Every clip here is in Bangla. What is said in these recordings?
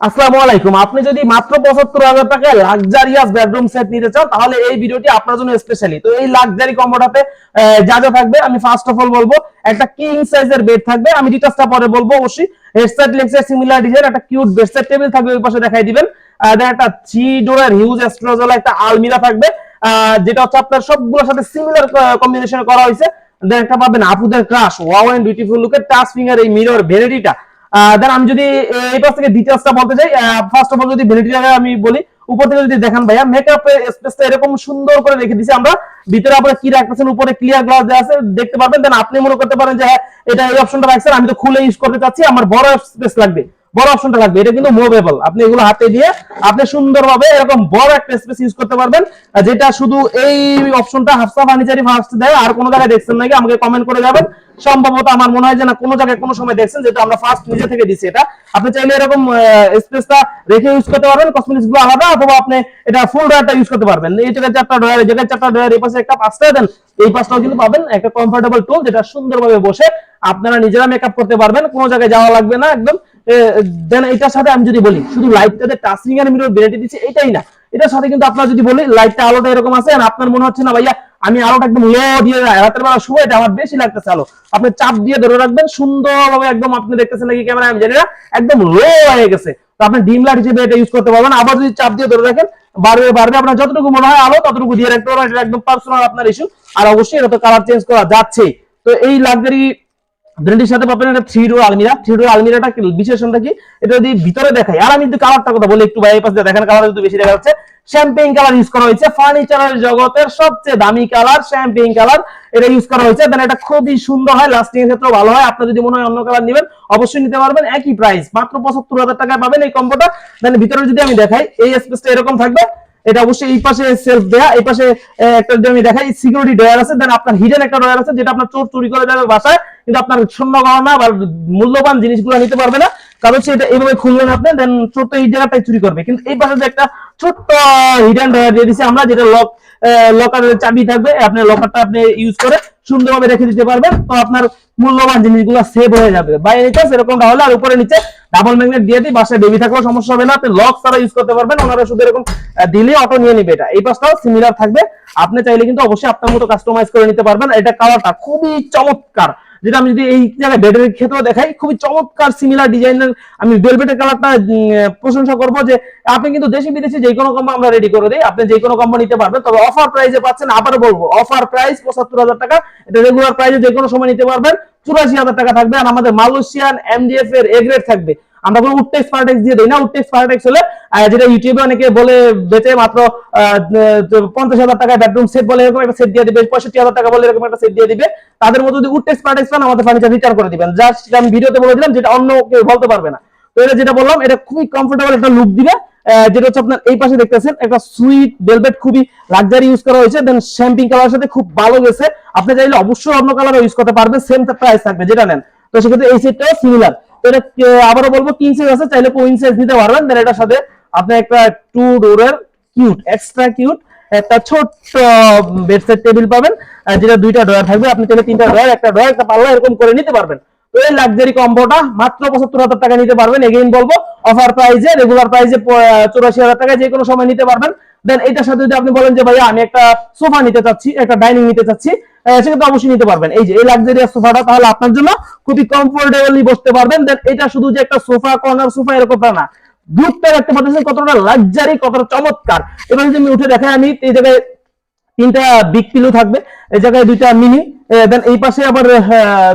আসসালামু আলাইকুম। আপনি যদি মাত্র পঁচাত্তর হাজার টাকায় লাক্সারিয়াস বেডরুম সেট নিতে চান, তাহলে এই ভিডিওটি আপনার জন্য স্পেশালি তো এই লাক্সারি কম্বোটাতে যা যা থাকবে, আমি ফার্স্ট অফ অল বলব, একটা কিং সাইজের বেড থাকবে। আমি ডিটেলসটা পরে বলব অবশ্যই। হেডসেট লেগসেট সিমিলার ডিজাইন একটা কিউট বেডসেট টেবিল থাকবে ওই পাশে দেখাই দিবেন। দেন একটা থ্রি ডোরের হিউজ স্টোরেজ একটা আলমিরা থাকবে। যেটা হচ্ছে আপনার সবগুলোর সাথে সিমিলার কম্বিনেশন করা হয়েছে। দেন একটা পাবেন আপুদের ক্রাশ ওয়াও এন্ড বিউটিফুল লুকের টাচ ফিঙ্গার এই মিরর ভ্যানিটিটা দেন আমি যদি এই পাশ থেকে ডিটেলসটা বলতে চাই ফার্স্ট অফ অল যদি ভ্যানিটিটা আমি বলি, উপর থেকে যদি দেখেন ভাইয়া মেকআপ স্পেসটা এরকম সুন্দর করে রেখে দিছি আমরা। ভিতরে আপনারা কি রাখতেছেন? উপরে ক্লিয়ার গ্লাস দেওয়া আছে, দেখতে পারবেন। দেন আপনি মনে করতে পারেন যে হ্যাঁ এটা এই অপশনটা রাখছেন, আমি তো খুলে ইউজ করতে চাচ্ছি, আমার বড় স্পেস লাগবে। বড় অপশনটা লাগবে, এটা কিন্তু মুভেবল আপনি এগুলো হাতে দিয়ে আপনি সুন্দরভাবে এরকম বড় একটা স্পেস ইউজ করতে পারবেন। যেটা শুধু এই অপশনটা হাফসা ফার্নিচারই ফার্স্ট দেয়, আর কোনো জায়গায় দেখছেন নাকি আমাকে কমেন্ট করে যাবেন। সম্ভবত আমার মনে হয় যে না, কোনো জায়গায় কোনো সময় দেখছেন যেটা আমরা ফার্স্ট নিজে থেকে দিছি এটা। আপনি চাইলে এরকম স্পেসটা রেখে ইউজ করতে পারবেন কসমেটিক্সগুলো আলাদা, অথবা আপনি এটা ফুল ড্রয়ারটা ইউজ করতে পারবেন। এই জায়গায় চারটা ড্রয়ার এই জায়গায় চারটা ড্রয়ার এই পাশে একটা পাঁচটা দেন, এই পাঁচটাও কিন্তু পাবেন। একটা কমফোর্টেবল টুল যেটা সুন্দরভাবে বসে আপনারা নিজেরা মেকআপ করতে পারবেন, কোনো জায়গায় যাওয়া লাগবে না একদম। দেন এটার সাথে আমি যদি বলি, শুধু লাইটটাতে টাচিং এর মিরর ভ্যারাইটি দিচ্ছে, এটাই না। এটার সাথে কিন্তু আপনার যদি বলি লাইটটা আলোটা এরকম আছে আপনার মনে হচ্ছে না, ভাইয়া আমি আরও একদম লো দিয়ে রাতের বেলা শুয়ে এটা আমার বেশি লাগতেছে আলো। আপনি চাপ দিয়ে ধরে রাখবেন, সুন্দরভাবে একদম আপনি দেখতেছেন নাকি ক্যামেরা আমি জানি না, একদম লো হয়ে গেছে। তো আপনি ডিম লাইট হিসেবে এটা ইউজ করতে পারবেন। আবার যদি চাপ দিয়ে ধরে রাখেন, বাড়বে বাড়বে। আপনার যতটুকু মনে হয় আলো, ততটুকু দিয়ে রাখতে পারবেন। এটা একদম পার্সোনাল আপনার ইস্যু আর অবশ্যই এটা তো কালার চেঞ্জ করা যাচ্ছেই। তো এই লাক্সারি ব্র্যান্ডের সাথে পাবেন একটা থ্রি ডোর আলমিরা। থ্রি ডোর আলমিরাটা বিশেষণটা কি? এটা যদি ভিতরে দেখাই। আর আমি যদি কালারটা কথা বলি, একটু বাইরে পাশে দেখেন কালার যদি বেশি দেখা যাচ্ছে। শ্যাম্পেইন কালার ইউজ করা হয়েছে। ফার্নিচারের জগতের সবচেয়ে দামি কালার শ্যাম্পেইন কালার এটা ইউজ করা হয়েছে। দেন এটা খুবই সুন্দর হয় লাস্টিং এর ক্ষেত্রে ভালো হয়। আপনি যদি মনে হয় অন্য কালার নেবেন, অবশ্যই নিতে পারবেন। একই প্রাইস মাত্র পঁচাত্তর হাজার টাকায় পাবেন এই কম্বোটা দেন ভিতরে যদি আমি দেখাই, এই স্পেসটা এরকম থাকবে। এটা অবশ্যই এই পাশে সেলফ দেয়া, এই পাশে একটা যদি আমি দেখাই সিকিউরিটি ডয়ার আছে। দেন আপনার হিডেন একটা ডয়ার আছে, যেটা আপনার চোর চুরি করে যাবে বাসায়। কিন্তু আপনার শূন্য গহনা বা মূল্যবান জিনিসগুলো নিতে পারবে না। কারণ হচ্ছে এটা এইভাবে খুলবেন আপনি দেন ছোট এই জায়গাটাই চুরি করবে। কিন্তু এই পাশে যে একটা ছোট্ট হিডেন ডয়ার দিয়ে দিছি আমরা, যেটা লক লকারের চাবি থাকবে, আপনি লকারটা আপনি ইউজ করে সুন্দরভাবে রেখে দিতে পারবেন, তো আপনার মূল্যবান জিনিসগুলো সেভ হয়ে যাবে। বাইরে নিচে এরকমটা হলে আর উপরে নিচে ডাবল ম্যাগনেট দিয়ে দিই, বাসায় বেবি থাকলেও সমস্যা হবে না, আপনি লক ছাড়া ইউজ করতে পারবেন, ওনারা শুধু এরকম দিলে অটো নিয়ে নিবে এটা। এই পাশটাও সিমিলার থাকবে। আপনি চাইলে কিন্তু অবশ্যই আপনার মতো কাস্টমাইজ করে নিতে পারবেন। এটা কালারটা খুবই চমৎকার। যেটা আমি যদি এই জায়গায় বেডের ক্ষেত্রে দেখাই, খুবই চমৎকার সিমিলার ডিজাইনের আমি ডেলভেটের কালারটা প্রশংসা করব যে আপনি কিন্তু দেশি বিদেশি যে কোনো কোম্পানি আমরা রেডি করে দিই। আপনি যে কোনো কোম্পানি নিতে পারবেন, তবে অফার প্রাইসে পাচ্ছেন আবার বলব অফার প্রাইস পঁচাত্তর হাজার টাকা। এটা রেগুলার প্রাইসে যে কোনো সময় নিতে পারবেন। চুরাশি হাজার টাকা থাকবে। আর আমাদের মালয়েশিয়ান এমডিএফ এর এগ্রেড গ্রেড থাকবে। আমরা কোনো উটটেক্স পার্টেক্স দিয়ে দিই না। উটটেক্স পার্টেক্স হলে যেটা ইউটিউবে অনেকে বলে, বেচে মাত্র পঞ্চাশ হাজার টাকায় বেডরুম সেট বলে, এরকম একটা সেট দিয়ে দিবে। পঁয়ষট্টি হাজার টাকা বলে, এরকম একটা সেট দিয়ে দিবে। তাদের মধ্যে যদি উটটেক্স পার্টেক্স পান, আমাদের ফার্নিচার রিটার্ন করে দিবেন। জাস্ট আমি ভিডিওতে বলে দিলাম, যেটা অন্য কেউ বলতে পারবে না। তো এটা যেটা বললাম, এটা খুবই কমফোর্টেবল একটা লুক দিবে। যেটা হচ্ছে আপনার এই পাশে দেখতেছেন, একটা সুইট ভেলভেট খুবই লাক্সারি ইউজ করা হয়েছে। দেন শ্যাম্পিং কালার সাথে খুব ভালো গেছে। আপনি চাইলে অবশ্যই অন্য কালার ইউজ করতে পারবেন সেম প্রাইস থাকবে, যেটা নেন। তো সেক্ষেত্রে এই সেটটাও সিমিলার আবারও বলব কিং সাইজ আছে, চাইলে কুইন সাইজ নিতে পারবেন। দেন এটার সাথে আপনি একটা টু ডোরের কিউট এক্সট্রা কিউট একটা ছোট্ট বেডসেট টেবিল পাবেন। যেটা দুইটা ড্রয়ার থাকবে। আপনি চাইলে তিনটা ড্রয়ার একটা ড্রয়ার একটা পাল্লা এরকম করে নিতে পারবেন। এই লাক্সারি কম্বোটা মাত্র পঁচাত্তর হাজার টাকা নিতে পারবেন। এগেইন বলব অফার প্রাইজে রেগুলার প্রাইজে চৌরাশি হাজার টাকা যে কোনো সময় নিতে পারবেন। দেন এটার সাথে যদি আপনি বলেন যে, ভাইয়া, আমি একটা সোফা নিতে চাচ্ছি, একটা ডাইনিং নিতে চাচ্ছি সেক্ষেত্রে অবশ্যই নিতে পারবেন। এই যে, এই লাক্সারিয়াস সোফাটা, তাহলে আপনার জন্য খুবই কমফোর্টেবলি বসতে পারবেন। দেন এটা শুধু যে একটা সোফা কর্নার সোফা এরকমটা না। গ্রুপটা দেখতে পাচ্ছেন কতটা লাক্সারি কতটা চমৎকার। এবার যদি আমি উঠে দেখাই, আমি এই জায়গায় তিনটা বিগ পিলো থাকবে। এই জায়গায় দুইটা মিনি দেন এই পাশে আবার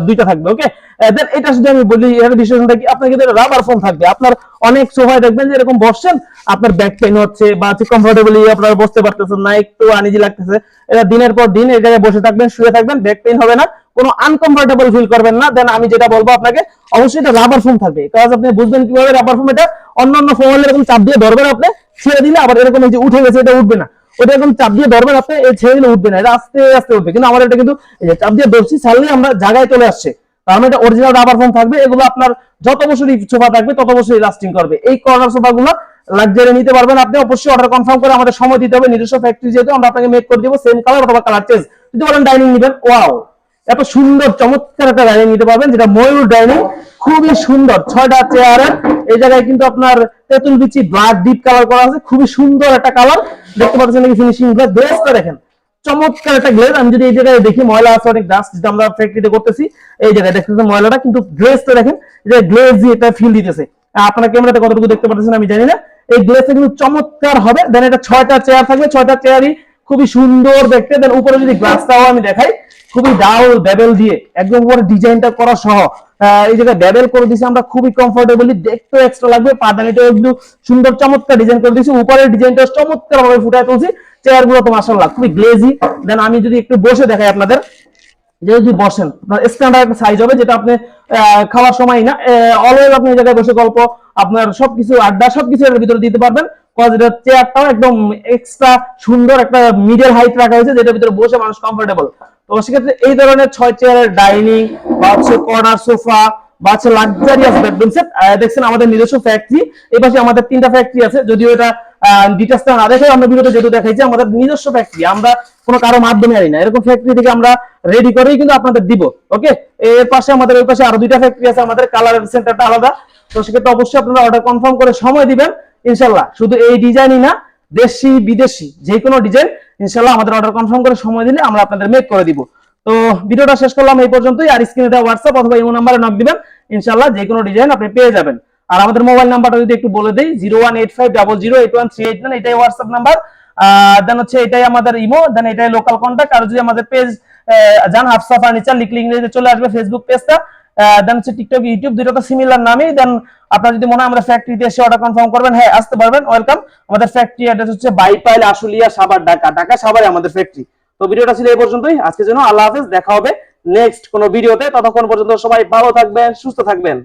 দুইটা থাকবে ওকে দেন এটা যদি আমি বলি, এর বিশেষণটা কি? আপনার কিন্তু রাবার ফোম থাকবে। আপনার অনেক সোফায় দেখবেন যে এরকম বসছেন, আপনার ব্যাক পেইন হচ্ছে বা কমফোর্টেবলি আপনারা বসতে পারতেছেন না, একটু আনিজি লাগতেছে। এটা দিনের পর দিন এই জায়গায় বসে থাকবেন, শুয়ে থাকবেন ব্যাক পেইন হবে না। কোনো আনকমফোর্টেবল ফিল করবেন না। দেন আমি যেটা বলব আপনাকে, অবশ্যই এটা রাবার ফোম থাকবে। কাজ আপনি বুঝবেন কীভাবে রাবার ফোম এটা, অন্যান্য হলে এরকম চাপ দিয়ে ধরবেন আপনি ছেড়ে দিলে আবার এরকম যে উঠে গেছে, এটা উঠবে না। ওটা একদম চাপ দিয়ে ধরবেন আপনি এই ছেড়ে দিলে উঠবে না, এটা আস্তে আস্তে উঠবে। কিন্তু আমার এটা কিন্তু চাপ দিয়ে ধরছি ছাড়লে আমরা জায়গায় চলে আসছে। তার মানে এটা অরিজিনাল রাবার ফোম থাকবে, এগুলো আপনার যত বছরই সোফা থাকবে, তত বছরই লাস্টিং করবে। এই কর্নার সোফা গুলো লাক্সারি নিতে পারবেন আপনি, অবশ্যই অর্ডার কনফার্ম করে আমাদের সময় দিতে হবে। নিজস্ব ফ্যাক্টরি যেহেতু, আমরা আপনাকে মেক করে দিব সেম কালার অথবা কালার চেঞ্জ যদি বলেন ডাইনিং নেবেন ওয়াও এত সুন্দর, চমৎকার একটা ডাইনিং নিতে পারবেন, যেটা ময়ূর ডাইনিং খুবই সুন্দর। ছয়টা চেয়ারের এই জায়গায় কিন্তু আপনার তেঁতুল বিচি ব্ল্যাক ডিপ কালার করা আছে, খুবই সুন্দর একটা কালার দেখতে পাচ্ছেন নাকি ফিনিশিংগুলো গ্লেজটা দেখেন, চমৎকার একটা গ্লেজ আমি যদি এই জায়গায় দেখি, ময়লা আছে অনেক ডাস্ট যেটা আমরা ফ্যাক্টরিতে করতেছি, এই জায়গায় দেখতেছেন ময়লাটা, কিন্তু গ্লেজটা দেখেন যে গ্লেজ দিয়ে এটা ফিল দিতেছে। আপনার ক্যামেরাতে কতটুকু দেখতে পাচ্ছেন আমি জানি না। এই গ্লেজটা কিন্তু চমৎকার হবে। দেন এটা ছয়টা চেয়ার থাকবে, ছয়টা চেয়ারই খুবই সুন্দর দেখতে। দেন উপরে যদি গ্লাসটাও আমি দেখাই খুবই ডাউল বেবেল দিয়ে, একদম উপরে ডিজাইনটা করা সহ। এই জায়গায় বেবেল করে দিয়েছি আমরা খুবই কমফোর্টেবলি দেখতে এক্সট্রা লাগবে, পাদানিটাও একটু সুন্দর, চমৎকার ডিজাইন করে দিয়েছি উপরের ডিজাইনটা চমৎকার ভাবে ফুটায় তুলছি চেয়ারগুলো তো মাসাল্লাহ খুবই গ্লেজি দেন আমি যদি একটু বসে দেখাই আপনাদের যদি বসেন, আপনার স্ট্যান্ডার্ড সাইজ হবে, যেটা আপনি খাওয়ার সময় না অলওয়েজ আপনি এই জায়গায় বসে গল্প, আপনার সবকিছু আড্ডা, সবকিছু এর ভিতরে দিতে পারবেন। চেয়ারটাও একদম এক্সট্রা সুন্দর একটা মিডল হাইট রাখা হয়েছে, যেটার ভিতরে বসে মানুষ কমফোর্টেবল তো সেক্ষেত্রে এই ধরনের ছয় চেয়ারের ডাইনিং বা হচ্ছে কর্নার সোফা বা হচ্ছে লাক্সারিয়াস বেডরুম সেট দেখছেন আমাদের নিজস্ব ফ্যাক্টরি এই পাশে আমাদের তিনটা ফ্যাক্টরি আছে, যদিও এটা ডিটেলসটা না দেখে আমরা ভিডিওতে যেহেতু দেখাইছি, আমাদের নিজস্ব ফ্যাক্টরি আমরা কোনো কারও মাধ্যমে আনি না। এরকম ফ্যাক্টরি থেকে আমরা রেডি করেই কিন্তু আপনাদের দিব ওকে এর পাশে আমাদের, ওই পাশে আরও দুইটা ফ্যাক্টরি আছে, আমাদের কালার সেন্টারটা আলাদা। তো সেক্ষেত্রে অবশ্যই আপনারা অর্ডার কনফার্ম করে সময় দিবেন ইনশাল্লাহ শুধু এই ডিজাইনই না দেশি বিদেশি যে কোনো ডিজাইন ইনশাল্লাহ আমাদের অর্ডার কনফার্ম করে সময় দিলে আমরা আপনাদের মেক করে দিব। তো ভিডিওটা শেষ করলাম এই পর্যন্তই। আর স্ক্রিনে দেওয়া হোয়াটসঅ্যাপ অথবা ইমো নাম্বারে নক দিবেন। ইনশাল্লাহ যে কোনো ডিজাইন আপনি পেয়ে যাবেন। আর আমাদের মোবাইল নাম্বারটা যদি একটু বলে দেই zero one eight five double zero eight one three eight nine এটাই হোয়াটসঅ্যাপ নাম্বার দেন হচ্ছে এটাই আমাদের ইমো দেন এটাই লোকাল কন্ট্যাক্ট আর যদি আমাদের পেজ জান হাফসা ফার্নিচার লিখলে ইংরেজিতে চলে আসবে ফেসবুক পেজটা দেন হচ্ছে টিকটক ইউটিউব দুটো তো সিমিলার নামই। দেন আপনার যদি মনে হয় আমাদের ফ্যাক্টরিতে এসে অর্ডার কনফার্ম করবেন হ্যাঁ আসতে পারবেন। ওয়েলকাম আমাদের ফ্যাক্টরি অ্যাড্রেস হচ্ছে বাইপাইল আশুলিয়া সাবার ঢাকা। ঢাকা সাবারে আমাদের ফ্যাক্টরি তো ভিডিওটা ছিল এই পর্যন্তই। আজকের জন্য আল্লাহ হাফেজ। দেখা হবে নেক্সট কোনো ভিডিওতে ততক্ষণ পর্যন্ত সবাই ভালো থাকবেন, সুস্থ থাকবেন।